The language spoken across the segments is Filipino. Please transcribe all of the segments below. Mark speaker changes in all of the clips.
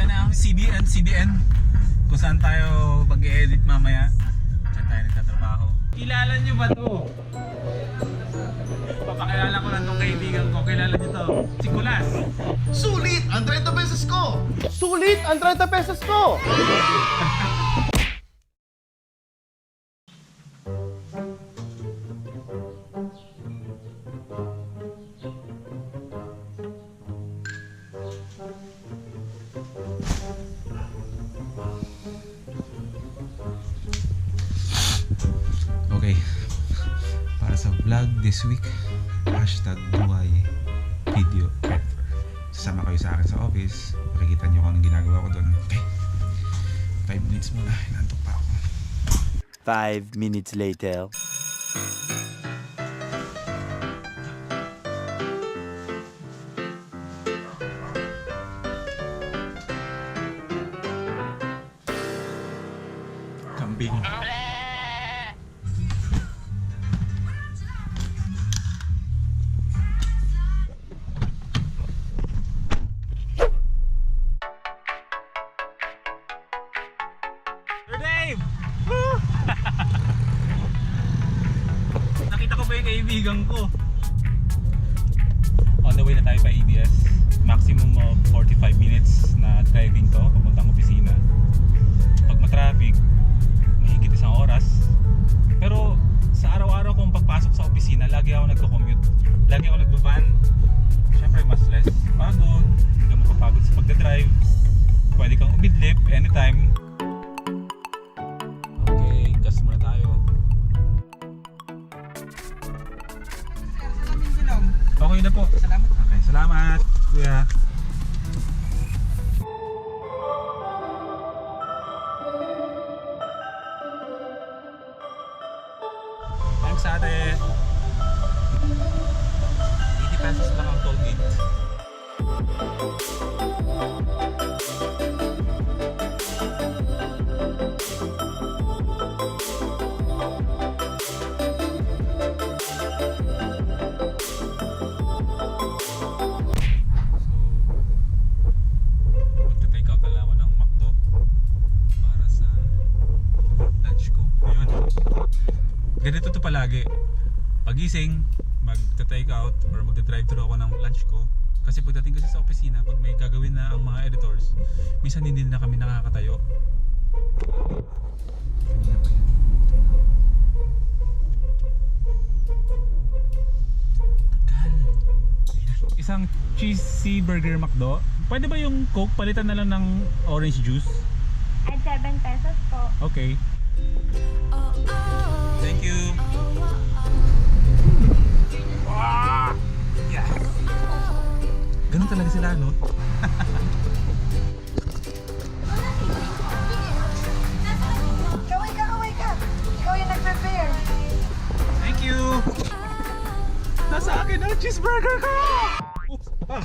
Speaker 1: Ayan na ang CDN, CDN. Kung saan tayo mag-edit mamaya. Saan tayo nagtatrabaho. Kilala nyo ba to? Papakilala ko lang tong kaibigan ko. Kilala nyo to? Si Kulas.
Speaker 2: Sulit ang 30 pesos ko! Sulit ang 30 pesos ko!
Speaker 1: this week, hashtag Duay Video Editor. Sasama kayo sa akin sa office. Makikita nyo kung anong ginagawa ko doon. Okay. 5 minutes muna. Inantok pa ako.
Speaker 3: Five minutes later.
Speaker 1: Kambing. Way na tayo pa ABS. Maximum of 45 minutes na driving to papuntang opisina. Pag matraffic, mahigit isang oras. Pero sa araw-araw kong pagpasok sa opisina, lagi ako nagko-commute. Lagi ako nagbaban. Siyempre, mas less pagod. Hindi ka mapapagod sa pagdadrive. Pwede kang umidlip anytime. Thanks ate. 80 pesos lang ang toll gate. Palagi. Pagising, magta-take out or magta-drive thru ako ng lunch ko. Kasi pagdating kasi sa opisina, pag may gagawin na ang mga editors, minsan hindi na kami nakakatayo. Kanina pa yan. Isang cheesy burger McDo. Pwede ba yung Coke palitan na lang ng orange juice?
Speaker 4: At 7 pesos po.
Speaker 1: Okay. Thank you. Ah! Yeah. Ganun talaga sila, no?
Speaker 4: Kaway ka, kaway ka. Ikaw yung nag-prepare.
Speaker 1: Thank you. Nasa akin ang cheeseburger ko! Ah.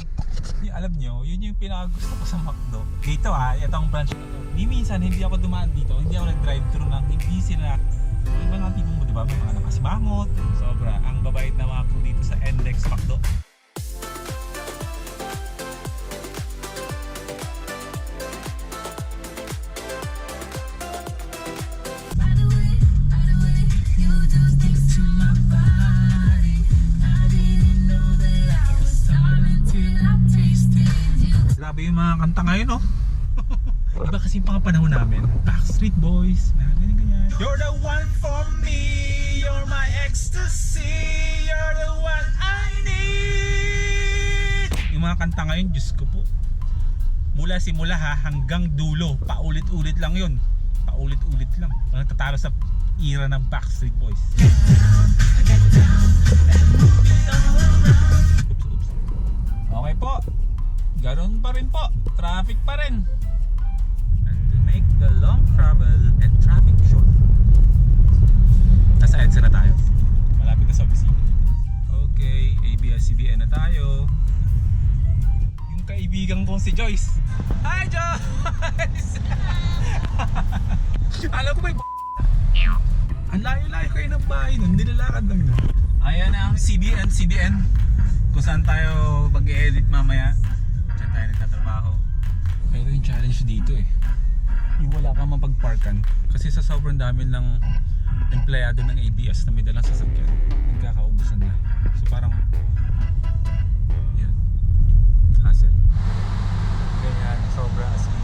Speaker 1: Alam nyo, yun yung pinakagusto ko sa McDo. Dito ah, itong branch na to. Di minsan, hindi ako dumaan dito. Hindi ako nag-drive thru ng hindi sila yung mga tipong mo, di ba? May mga nakasimangot. Sobra. Ang babait na mga crew dito sa NLEX McDo. Grabe yung mga kanta ngayon, no? Iba kasi yung mga panahon namin. Backstreet Boys. You're the one for me, you're my ecstasy, you're the one I need. Yung mga kanta ngayon, Diyos ko po. Mula simula ha, hanggang dulo, paulit-ulit lang yun. Paulit-ulit lang. Walang tatalo sa era ng Backstreet Boys. Okay po. Ganun pa rin po. Traffic pa rin. And to make the long travel and traffic short. Kong si Joyce. Hi Joyce! Alam ko may Ang layo-layo kayo ng bahay nun. Nilalakad lang na. Ayan na ang CDN, CDN. Kung saan tayo mag-edit mamaya. Saan tayo nagtatrabaho. Pero yung challenge dito eh. Yung wala kang mapagparkan. Kasi sa sobrang dami ng empleyado ng ABS na may dalang sasakyan, nagkakaubusan na. So parang, sobra as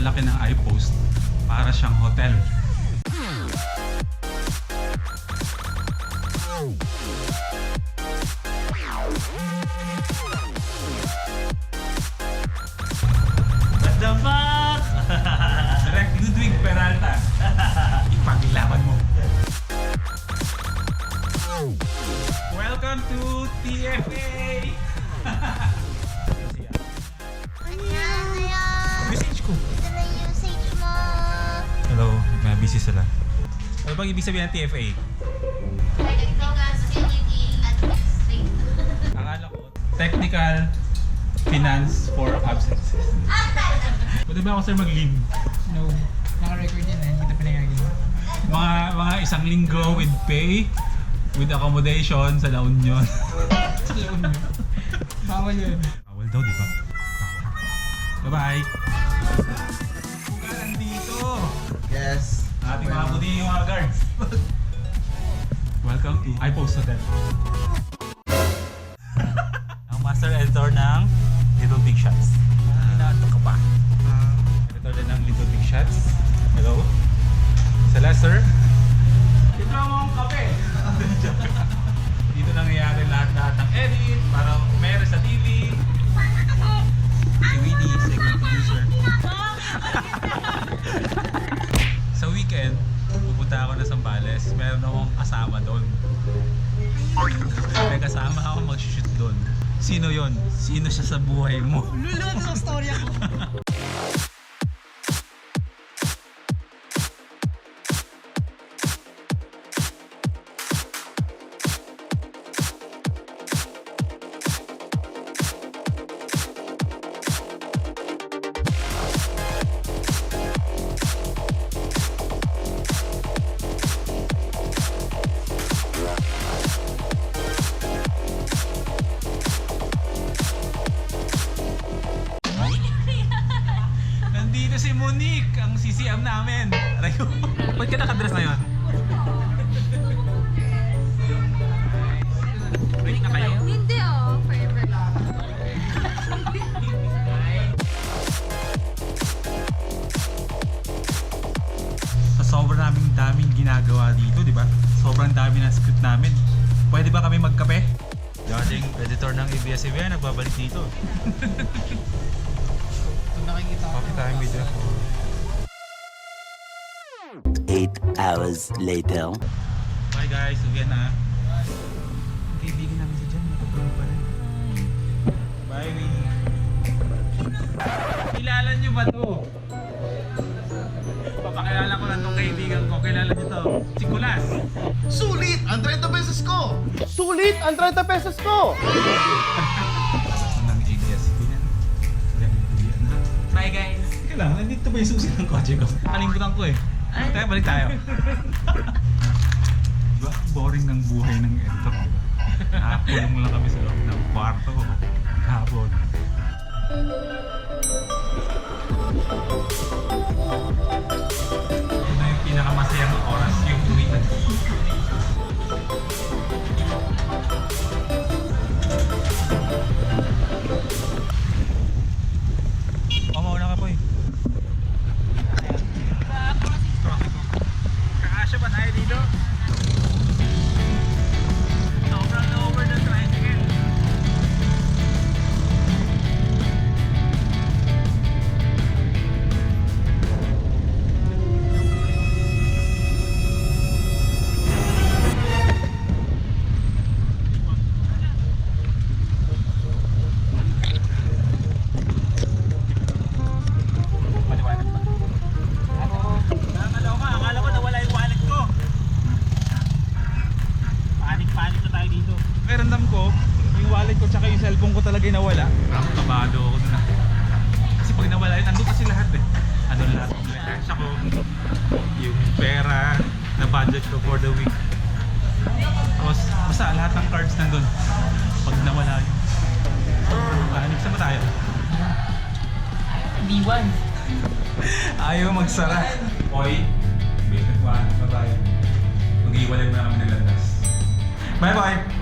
Speaker 1: sobrang laki ng iPost, para siyang hotel. What the fuck? Direct Ludwig Peralta. Ipaglaban mo. Welcome to TFA! Ano bang ibig sabihin ng TFA?
Speaker 5: Technical Facility Administrator.
Speaker 1: Akala ko, Technical Finance for Absences. Pwede ba ako sir mag-leave?
Speaker 6: No. Naka-record yan eh. Hindi kita pinayagan.
Speaker 1: Mga, mga isang linggo with pay, with accommodation sa La Union.
Speaker 6: Sa laon mo. Bawal yun.
Speaker 1: Bawal daw, di ba? Bye-bye! Welcome to iPost Hotel. Kasama ako mag-shoot doon. Sino yon? Sino siya sa buhay mo?
Speaker 6: Lulot sa story ako.
Speaker 1: ng script namin. Pwede ba kami magkape? Dating editor ng ABS-CBN nagbabalik dito.
Speaker 6: Kung nakikita ko.
Speaker 1: Coffee time video.
Speaker 3: Eight hours later.
Speaker 1: Bye guys, uwi na.
Speaker 6: Kaibigan namin si Jan. Nakapulong pa rin.
Speaker 1: Bye, Winnie. Kilala niyo ba to? Papakilala ko lang tong kaibigan ko. Kilala niyo to? Si Kulas.
Speaker 2: Sulit ang 30 pesos ko! Sulit ang 30 pesos ko!
Speaker 1: Ano ng ABS? Bye guys. Teka lang, nandito ba yung susi ng kotse ko? Kalimutan ko eh. Teka, balik tayo. diba? Boring ng buhay ng editor, diba? Nakakulong lang kami sa loob ng kwarto. Kahapon. Ito dito? Yung pera na budget ko for the week. Tapos, basta lahat ng cards nandun. Pag nawala yun. Ah, next na ba tayo?
Speaker 6: D1.
Speaker 1: Ayaw magsara. Oy, basic one. Bye-bye. Mag-iwalay muna kami ng landas. Bye-bye!